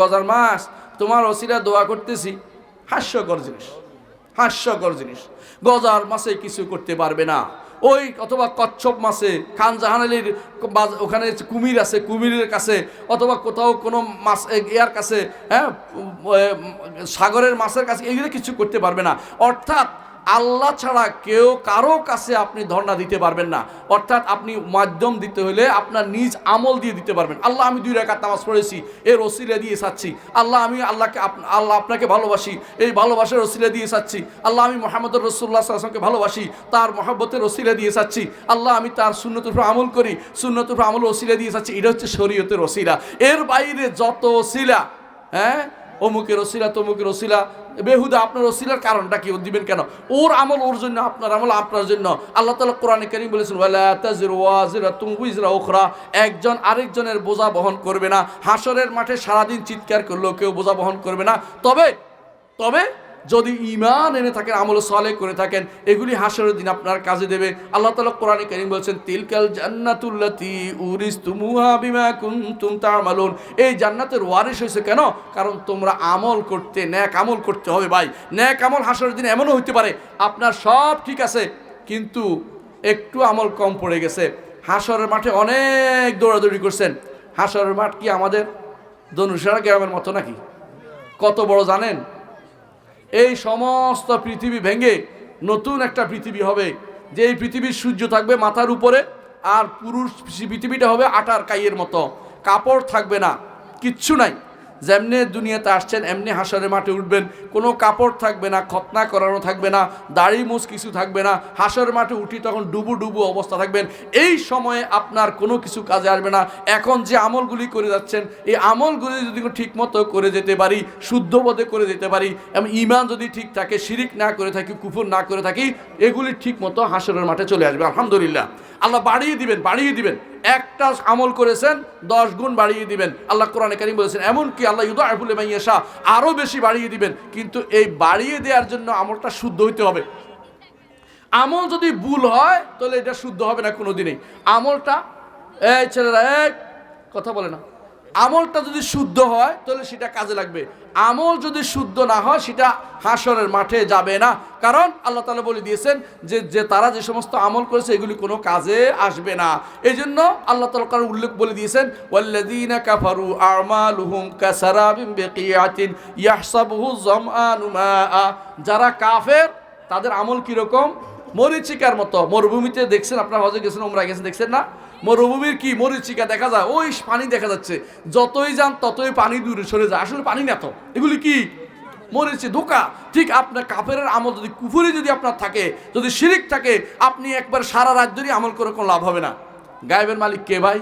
গজার মাস, তোমার অসিরা দোয়া করতেছি। হাস্যকর জিনিস হাস্যকর জিনিস। গজার মাসে কিছু করতে পারবে না। ওই অথবা কচ্ছপ মাসে খান জাহান আলীর ওখানে কুমির আছে, কুমিরের কাছে, অথবা কোথাও কোনো মাছ ইয়ার কাছে হ্যাঁ সাগরের মাছের কাছে এগুলো কিছু করতে পারবে না। অর্থাৎ আল্লাহ ছাড়া কেউ কারও কাছে আপনি ধর্ণা দিতে পারবেন না। অর্থাৎ আপনি মাধ্যম দিতে হলে আপনার নিজ আমল দিয়ে দিতে পারবেন। আল্লাহ, আমি দুই রেখাত নামাজ পড়েছি, এর ওসিলা দিয়ে চাচ্ছি আল্লাহ, আমি আল্লাহকে আল্লাহ আপনাকে ভালোবাসি, এই ভালোবাসার ওসিলা দিয়ে চাচ্ছি আল্লাহ, আমি মোহাম্মদ রসুল্লাহ আসলামকে ভালোবাসি, তার মহাব্বতের ওসিলা দিয়ে চাচ্ছি আল্লাহ, আমি তার উপর আমল করি শূন্যতের উপর আমল ওসিলা দিয়ে চাচ্ছি এটা হচ্ছে শরীয়তের ওসিলা। এর বাইরে যত ওসিলা হ্যাঁ অমুকের ওসিলা তমুকের ওসিলা বেহুদা, আপনার ওসিলার কারণটা কি? দিবেন কেন? ওর আমল ওর জন্য, আপনার আমল আপনার জন্য। আল্লাহ তালা কোরআনে করিম বলেছেন উখরা। একজন আরেকজনের বোঝা বহন করবে না। হাসরের মাঠে সারাদিন চিৎকার করলেও কেউ বোঝা বহন করবে না। তবে তবে যদি ইমান এনে থাকেন, আমল সালে করে থাকেন, এগুলি হাসরের দিন আপনার কাজে দেবে। আল্লাহ তালা কোরআনে করিম বলছেন, তিলকাল জান্নাতুল্লাতি উরিস তুমুহা বিমা কুনতুম তামালুন। এই জান্নাতের ওয়ারিশ হয়েছে কেন? কারণ তোমরা আমল করতে, ন্যাক আমল করতে হবে ভাই। ন্যাক আমল হাসরের দিন এমনও হইতে পারে, আপনার সব ঠিক আছে, কিন্তু একটু আমল কম পড়ে গেছে। হাসরের মাঠে অনেক দৌড়াদৌড়ি করছেন। হাসরের মাঠ কি আমাদের ধনুষারা গ্রামের মতো নাকি? কত বড় জানেন? এই সমস্ত পৃথিবী ভেঙে নতুন একটা পৃথিবী হবে। যে এই পৃথিবীর সূর্য থাকবে মাথার উপরে, আর পুরুষ পৃথিবীটা হবে আটার কাইয়ের মতো। কাপড় থাকবে না, কিচ্ছু নাই। যেমনি দুনিয়াতে আসছেন, এমনি হাসরের মাঠে উঠবেন। কোনো কাপড় থাকবে না খতনা করানো থাকবে না, দাড়ি মুছ কিছু থাকবে না, হাসরের মাঠে উঠি তখন ডুবু ডুবু অবস্থা থাকবেন। এই সময়ে আপনার কোনো কিছু কাজে আসবে না। এখন যে আমলগুলি করে যাচ্ছেন, এই আমলগুলি যদি ঠিক মতো করে যেতে পারি, শুদ্ধ বোধে করে যেতে পারি, এবং ইমান যদি ঠিক থাকে, শিরিক না করে থাকি, কুফুর না করে থাকি, এগুলি ঠিক মতো হাসরের মাঠে চলে আসবে। আলহামদুলিল্লাহ। আল্লাহ বাড়িয়ে দিবেন বাড়িয়ে দিবেন। একটা আমল করেছেন, দশ গুণ বাড়িয়ে দিবেন। আল্লাহ কোরআনে কারিম বলেছেন, এমনকি আল্লাহ ইউদা আবুল মাইয়াশা আরও বেশি বাড়িয়ে দিবেন। কিন্তু এই বাড়িয়ে দেওয়ার জন্য আমলটা শুদ্ধ হইতে হবে। আমল যদি ভুল হয়, তাহলে এটা শুদ্ধ হবে না কোনো দিনেই আমলটা, এই ছেলেরা এক কথা বলে না। আমলটা যদি শুদ্ধ হয়, তাহলে সেটা কাজে লাগবে। আমল যদি শুদ্ধ না হয়, সেটা হাসরের মাঠে যাবে না। কারণ আল্লাহ তালা বলে দিয়েছেন যে যে তারা যে সমস্ত আমল করেছে, এগুলি কোনো কাজে আসবে না। এই জন্য আল্লাহ তালা কারণ উল্লেখ বলে দিয়েছেন কাফারু বিকিয়াতিন যারা কাফের, তাদের আমল কীরকম? মরিচিকার মতো। মরুভূমিতে দেখছেন, আপনার হজে গেছেন ওমরা গেছেন, দেখছেন না? মরুভূমির কি? মরিচিকা দেখা যায়। ওই পানি দেখা যাচ্ছে। যতই যান, ততই পানি দূরে সরে যায়। আসলে পানি না তো। এগুলি কি? মরেছে ধোকা। ঠিক আপনার কাফের আমল যদি কুফুরি যদি আপনার থাকে, যদি শিরিক থাকে, আপনি একবার সারা রাত ধরে আমল করে কোনো লাভ হবে না। গায়েবের মালিক কে ভাই?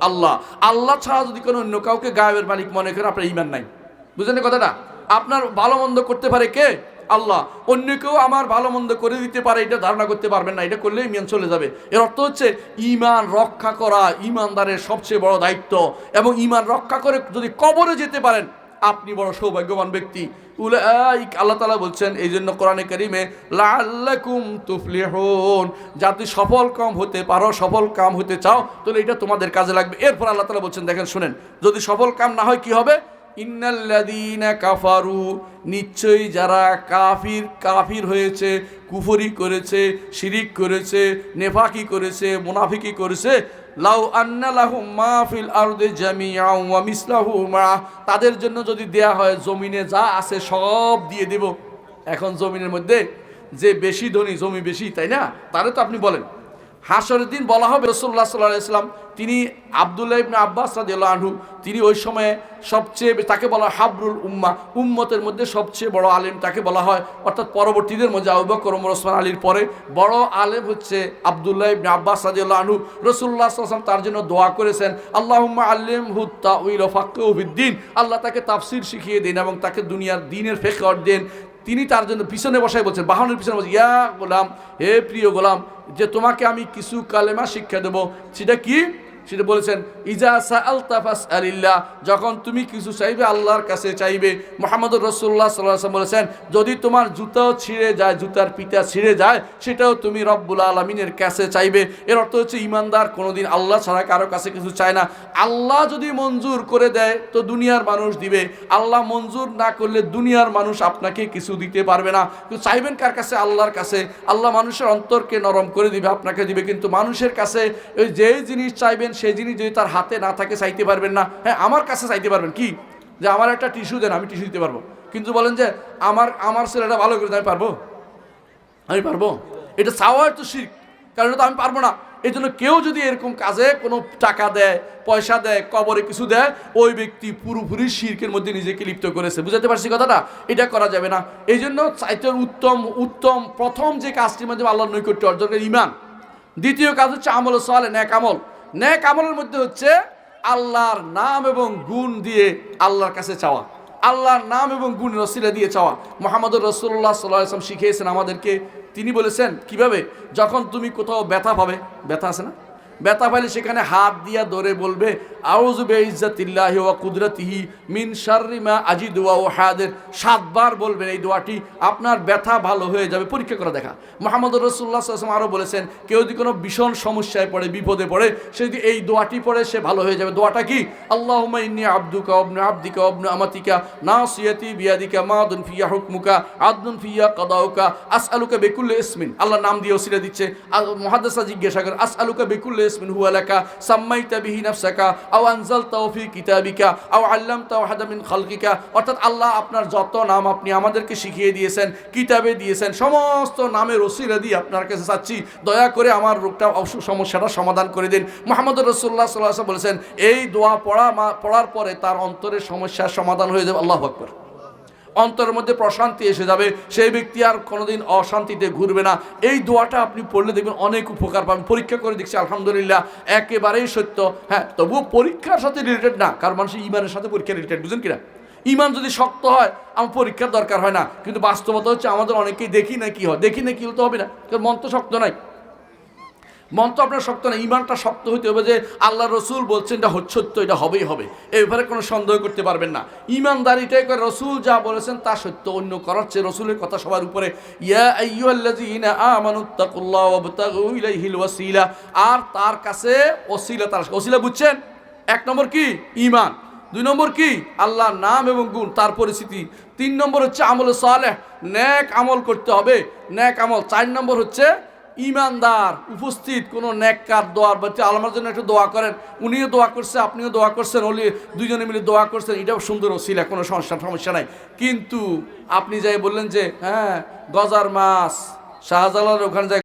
আল্লাহ। আল্লাহ ছাড়া যদি কোনো অন্য কাউকে গায়েবের মালিক মনে করেন, আপনার ইমান নাই। বুঝলেন কথাটা? আপনার ভালো মন্দ করতে পারে কে? আল্লাহ, অন্য কেউ আমার ভালো মন্দ করে দিতে পারে, এটা ধারণা করতে পারবেন না, এটা করলে ইমান চলে যাবে। এর অর্থ হচ্ছে ইমান রক্ষা করা ইমানদারের সবচেয়ে বড় দায়িত্ব। এবং ইমান রক্ষা করে যদি কবরে যেতে পারেন, আপনি বড় সৌভাগ্যবান ব্যক্তি। আল্লাহ তালা বলছেন এই জন্য কোরআনে কারিমে লাল্লাকুম তুফলিহুন। যাতে সফল কাম হতে পারো, সফল কাম হতে চাও, তাহলে এটা তোমাদের কাজে লাগবে। এরপর আল্লাহ তালা বলছেন, দেখেন, শুনেন, যদি সফল কাম না হয় কি হবে? ইন্নাল্লাদিনা কাফারু, নিশ্চয়ই যারা কাফির কাফির হয়েছে, কুফরি করেছে, শিরিক করেছে, নেফাকি করেছে, মুনাফিকি করেছে, লাউ আন্না লাহুম মা ফিল আরদে জামিআ ওয়া মিসলাহু মা, তাদের জন্য যদি দেয়া হয়, জমিনে যা আছে সব দিয়ে দেব। এখন জমিনের মধ্যে যে বেশি ধনী, জমি বেশি, তাই না? তাহলে তো আপনি বলেন। হাসরের দিন বলা হবে রসুল্লাহ সাল্লাহ ইসলাম তিনি আবদুল্লাহ ইবনে আব্বাস রাদিয়াল্লাহু আনহু, তিনি ওই সময়ে সবচেয়ে তাকে বলা হয় হাবরুল উম্মা, উম্মতের মধ্যে সবচেয়ে বড় আলেম তাকে বলা হয়। অর্থাৎ পরবর্তীদের মধ্যে আবু বকর, ওমর, ওসমান, আলীর পরে বড় আলেম হচ্ছে আবদুল্লাহ ইবনে আব্বাস রাদিয়াল্লাহু আনহু। রসুল্লাহ সাল্লাম তার জন্য দোয়া করেছেন, আল্লাহুম্মা আল্লিম হুত্তা উইল ফাক্কুবিদ্দিন আল্লাহ তাকে তাফসির শিখিয়ে দিন এবং তাকে দুনিয়ার দিনের ফেকর দেন। তিনি তার জন্য পিছনে বসায় বলছেন, বাহনের পিছনে বলছেন, ইয়া গোলাম, হে প্রিয় গোলাম, যে তোমাকে আমি কিছু কালেমা শিক্ষা দেবো, সেটা কি? সেটা বলেছেন, ইজা সাআলতা ফাসআলিল্লাহ যখন তুমি কিছু চাইবে আল্লাহর কাছে চাইবে। মোহাম্মদুর রসুল্লাহ সাল্লাহ বলেছেন, যদি তোমার জুতাও ছিঁড়ে যায়, জুতার পিতা ছিঁড়ে যায়, সেটাও তুমি রব্বুল আলমিনের কাছে চাইবে। এর অর্থ হচ্ছে, ইমানদার কোনোদিন আল্লাহ ছাড়া কারও কাছে কিছু চায় না। আল্লাহ যদি মঞ্জুর করে দেয়, তো দুনিয়ার মানুষ দিবে। আল্লাহ মঞ্জুর না করলে দুনিয়ার মানুষ আপনাকে কিছু দিতে পারবে না। চাইবেন কার কাছে? আল্লাহর কাছে। আল্লাহ মানুষের অন্তরকে নরম করে দিবে, আপনাকে দিবে। কিন্তু মানুষের কাছে ওই যে জিনিস চাইবেন সেই জিনিস যদি তার হাতে না থাকে চাইতে পারবেন না। হ্যাঁ আমার কাছে চাইতে পারবেন। কি? যে আমার একটা টিস্যু দেন আমি টিস্যু দিতে পারব। কিন্তু বলেন যে আমার আমার ছেলেটা ভালো করে দেন, আমি পারব? আমি পারব? এটা চাওয়ার তো শিখ কারণ তো আমি পারব না। এই জন্য কেউ যদি এরকম কাজে কোনো টাকা দেয় পয়সা দেয় কবরে কিছু দেয় ওই ব্যক্তি পুরোপুরি শির্কের মধ্যে নিজেকে লিপ্ত করেছে। বুঝাতে পারছি কথাটা? এটা করা যাবে না। এই জন্য চাইতে উত্তম উত্তম প্রথম যে কাজটির মধ্যে আল্লাহর নৈকট্য অর্জনের ইমান। দ্বিতীয় কাজ হচ্ছে আমল সালে ন্যাক আমল। ন্যাক আমলের মধ্যে হচ্ছে আল্লাহর নাম এবং গুণ দিয়ে আল্লাহর কাছে চাওয়া। আল্লাহর নাম এবং গুণ রসিলা দিয়ে চাওয়া। মোহাম্মদ রসুল্লাহ সাল্লাহ আসলাম শিখিয়েছেন আমাদেরকে। তিনি বলেছেন, কীভাবে? যখন তুমি কোথাও ব্যথা পাবে। ব্যথা আছে না? ব্যথা পাইলে সেখানে হাত দিয়া ধরে বলবে আউজুবে ইজ্জাতিল্লাহি ওয়া কুদরতিহি মিন শাররি মা আজিদু ওয়া উহাদের। সাতবার বলবেন এই দোয়াটি, আপনার ব্যথা ভালো হয়ে যাবে, পরীক্ষা করে দেখা। মোহাম্মদ রসুল্লাহ আসলাম আরও বলেছেন, কেউ যদি কোনো ভীষণ সমস্যায় পড়ে, বিপদে পড়ে, সে যদি এই দোয়াটি পড়ে, সে ভালো হয়ে যাবে। দোয়াটা কি? আল্লাহুম্মা ইন্নী আবদুকা ইবনু আবদিকা ইবনু আমাতিকা, নাসিয়াতি বিয়াদিকা মাদুন ফিয়া হুকমুকা আদনুন ফিয়া কাদাউকা, আসআলুকা বিকুল্লি ইসমিন। আল্লাহ নাম দিয়ে ওসিলা দিচ্ছে। আর মুহাদ্দিসা জিজ্ঞাসা করে, আসআলুকা বিকুল্লি সাম্মাইতা বিহি নাফসাকা, আও আনজালতাহু ফি কিতাবিকা, আও আল্লামতাহু আহাদা মিন খালকিকা। অর্থাৎ আল্লাহ আপনার যত নাম আপনি আমাদেরকে শিখিয়ে দিয়েছেন, কিতাবে দিয়েছেন, সমস্ত নামের ওসিলা দিয়ে আপনার কাছে চাচ্ছি, দয়া করে আমার রোগটা সমস্যাটা সমাধান করে দিন। মোহাম্মদ রসুল্লাহ সাল্লাহ বলেছেন, এই দোয়া পড়া পড়ার পরে তার অন্তরের সমস্যার সমাধান হয়ে যাবে। আল্লাহ আকবর। অন্তরের মধ্যে প্রশান্তি এসে যাবে। সেই ব্যক্তি আর কোনোদিন অশান্তিতে ঘুরবে না। এই দোয়াটা আপনি পড়লে দেখবেন অনেক উপকার পাবেন। পরীক্ষা করে দেখছি, আলহামদুলিল্লাহ, একেবারেই সত্য। হ্যাঁ তবুও পরীক্ষার সাথে রিলেটেড না, কারণ মানুষের ইমানের সাথে পরীক্ষা রিলেটেড বুঝেন কিনা? ইমান যদি শক্ত হয়, আমার পরীক্ষার দরকার হয় না। কিন্তু বাস্তবতা হচ্ছে আমাদের অনেকেই দেখি না কি হয়। দেখি না কি হতে হবে না। কারণ মন তো শক্ত নাই। মন তো আপনার শক্ত না, ইমানটা শক্ত হইতে হবে যে আল্লাহ রসুল বলছেন, এটা হচ্ছে সত্য, এটা হবেই হবে। এই ব্যাপারে কোনো সন্দেহ করতে পারবেন না। ইমানদারিটাই করে রসুল যা বলেছেন তা সত্য, অন্য করার চেয়ে রসুলের কথা সবার উপরে, ইয়া আর তার কাছে ওসিলা, তার ওসিলা বুঝছেন? এক নম্বর কি? ইমান। দুই নম্বর কি? আল্লাহর নাম এবং গুণ, তার পরিস্থিতি। তিন নম্বর হচ্ছে আমল সালেহ ন্যাক আমল করতে হবে। ন্যাক আমল। চার নম্বর হচ্ছে ইমানদার, উপস্থিত, কোনো নেককার, দোয়ার বা আলমার জন্য একটু দোয়া করেন। উনিও দোয়া করছে, আপনিও দোয়া করছেন ওলি দুজনে মিলে দোয়া করছেন, এটাও সুন্দর ওসিলা, কোনো সমস্যা সমস্যা নাই। কিন্তু আপনি যাই বললেন যে হ্যাঁ গজার মাছ শাহজালাল ওখানে যাই